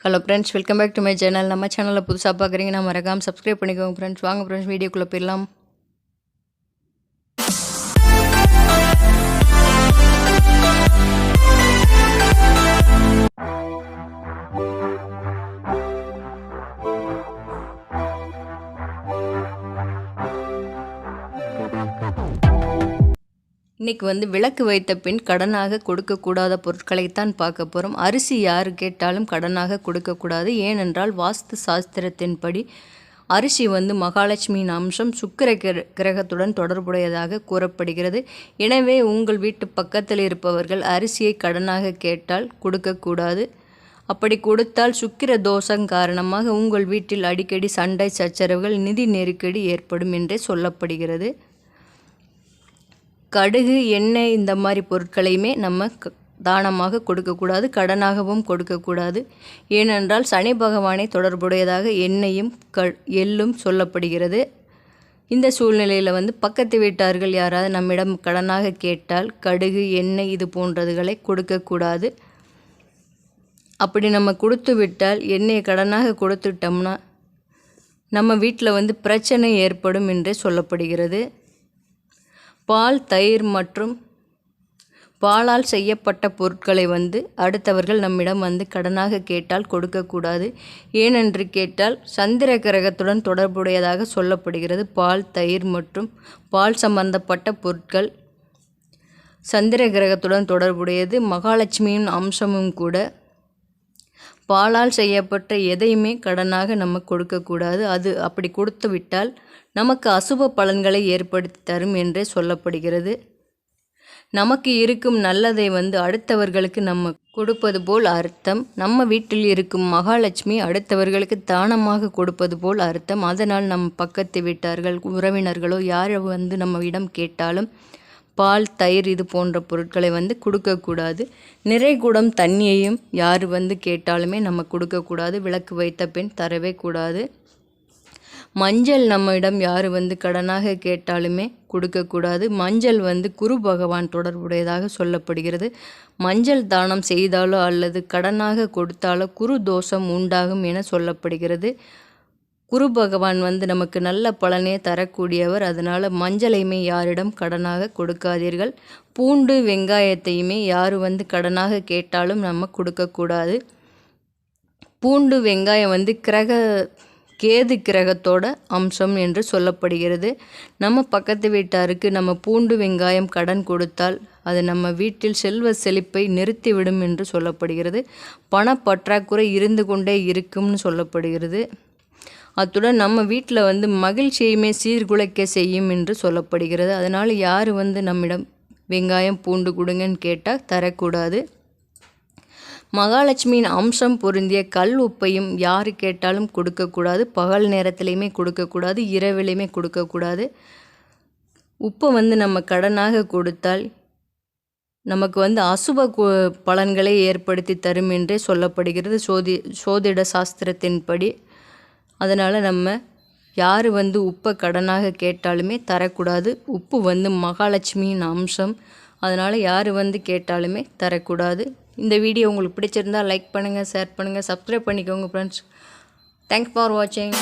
hello friends welcome back to my channel நம்ம சேனலில் புதுசாக பார்க்குறீங்கன்னா மறக்காம சப்ஸ்கிரைப் பண்ணிக்கோங்க ஃப்ரெண்ட்ஸ் வாங்க ஃப்ரெண்ட்ஸ் வீடியோக்குள்ளே போயிடலாம் இன்றைக்கி வந்து விளக்கு வைத்த பின் கடனாக கொடுக்கக்கூடாத பொருட்களைத்தான் பார்க்க போகிறோம் அரிசி யார் கேட்டாலும் கடனாக கொடுக்கக்கூடாது. ஏனென்றால் வாஸ்து சாஸ்திரத்தின்படி அரிசி வந்து மகாலட்சுமியின் அம்சம் சுக்கிர கிர கிரகத்துடன் தொடர்புடையதாக கூறப்படுகிறது. எனவே உங்கள் வீட்டு பக்கத்தில் இருப்பவர்கள் அரிசியை கடனாக கேட்டால் கொடுக்கக்கூடாது. அப்படி கொடுத்தால் சுக்கிர தோஷம் காரணமாக உங்கள் வீட்டில் அடிக்கடி சண்டை சச்சரவுகள் நிதி நெருக்கடி ஏற்படும் என்றே சொல்லப்படுகிறது. கடுகு எண்ணெய் இந்த மாதிரி பொருட்களையுமே நம்ம க- தானமாக கொடுக்கக்கூடாது கடனாகவும் கொடுக்கக்கூடாது. ஏனென்றால் சனி பகவானை தொடர்புடையதாக எண்ணெயும் க எள்ளும் சொல்லப்படுகிறது. இந்த சூழ்நிலையில் வந்து பக்கத்து வீட்டார்கள் யாராவது நம்மிடம் கடனாக கேட்டால் கடுகு எண்ணெய் இது போன்றதுகளை கொடுக்கக்கூடாது. அப்படி நம்ம கொடுத்து விட்டால் எண்ணெயை கடனாக கொடுத்துட்டோம்னா நம்ம வீட்டில் வந்து பிரச்சனை ஏற்படும் என்றே சொல்லப்படுகிறது. பால் தயிர் மற்றும் பாலால் செய்யப்பட்ட பொருட்களை வந்து அடுத்தவர்கள் நம்மிடம் வந்து கடனாக கேட்டால் கொடுக்கக்கூடாது. ஏனென்று கேட்டால் சந்திர கிரகத்துடன் தொடர்புடையதாக சொல்லப்படுகிறது. பால் தயிர் மற்றும் பால் சம்பந்தப்பட்ட பொருட்கள் சந்திர கிரகத்துடன் தொடர்புடையது. மகாலட்சுமியின் அம்சமும் கூட பாலால் செய்யப்பட்ட எதையுமே கடனாக நம்ம கொடுக்கக்கூடாது. அது அப்படி கொடுத்து விட்டால் நமக்கு அசுப பலன்களை ஏற்படுத்தி தரும் என்றே சொல்லப்படுகிறது. நமக்கு இருக்கும் நல்லதை வந்து அடுத்தவர்களுக்கு நம்ம கொடுப்பது போல் அர்த்தம். நம்ம வீட்டில் இருக்கும் மகாலட்சுமி அடுத்தவர்களுக்கு தானமாக கொடுப்பது போல் அர்த்தம். அதனால் நம் பக்கத்து வீட்டார்கள் உறவினர்களோ யார் வந்து நம்ம இடம் கேட்டாலும் பால் தயிர் இது போன்ற பொருட்களை வந்து கொடுக்கக்கூடாது. நிறைகுடம் தண்ணியையும் யார் வந்து கேட்டாலுமே நம்ம கொடுக்கக்கூடாது. விளக்கு வைத்த பின் தரவே கூடாது. மஞ்சள் நம்மிடம் யார் வந்து கடனாக கேட்டாலுமே கொடுக்கக்கூடாது. மஞ்சள் வந்து குரு பகவான் தொடர்புடையதாக சொல்லப்படுகிறது. மஞ்சள் தானம் செய்தாலோ அல்லது கடனாக கொடுத்தாலோ குரு தோஷம் உண்டாகும் என சொல்லப்படுகிறது. குரு பகவான் வந்து நமக்கு நல்ல பலனே தரக்கூடியவர். அதனால் மஞ்சளையுமே யாரிடம் கடனாக கொடுக்காதீர்கள். பூண்டு வெங்காயத்தையுமே யார் வந்து கடனாக கேட்டாலும் நம்ம கொடுக்கக்கூடாது. பூண்டு வெங்காயம் வந்து கிரக கேது கிரகத்தோட அம்சம் என்று சொல்லப்படுகிறது. நம்ம பக்கத்து வீட்டாருக்கு நம்ம பூண்டு வெங்காயம் கடன் கொடுத்தால் அது நம்ம வீட்டில் செல்வ செழிப்பை நிறுத்திவிடும் என்று சொல்லப்படுகிறது. பணப்பற்றாக்குறை இருந்து கொண்டே இருக்கும்னு சொல்லப்படுகிறது. அத்துடன் நம்ம வீட்டில் வந்து மகிழ்ச்சியுமே சீர்குலைக்க செய்யும் என்று சொல்லப்படுகிறது. அதனால் யார் வந்து நம்மிடம் வெங்காயம் பூண்டு கொடுங்கன்னு கேட்டால் தரக்கூடாது. மகாலட்சுமியின் அம்சம் பொருந்திய கல் உப்பையும் யார் கேட்டாலும் கொடுக்கக்கூடாது. பகல் நேரத்துலையுமே கொடுக்கக்கூடாது இரவிலையுமே கொடுக்கக்கூடாது. உப்பை வந்து நம்ம கடனாக கொடுத்தால் நமக்கு வந்து அசுப கு- பலன்களை ஏற்படுத்தி தரும் என்றே சொல்லப்படுகிறது. சோதி சோதிட சாஸ்திரத்தின்படி அதனால் நம்ம யார் வந்து உப்பை கடனாக கேட்டாலுமே தரக்கூடாது. உப்பு வந்து மகாலட்சுமியின் அம்சம். அதனால் யார் வந்து கேட்டாலுமே தரக்கூடாது. இந்த வீடியோ உங்களுக்கு பிடிச்சிருந்தா லைக் பண்ணுங்கள் ஷேர் பண்ணுங்கள் சப்ஸ்கிரைப் பண்ணிக்கோங்க ஃப்ரெண்ட்ஸ் தேங்க்ஸ் ஃபார் வாட்சிங்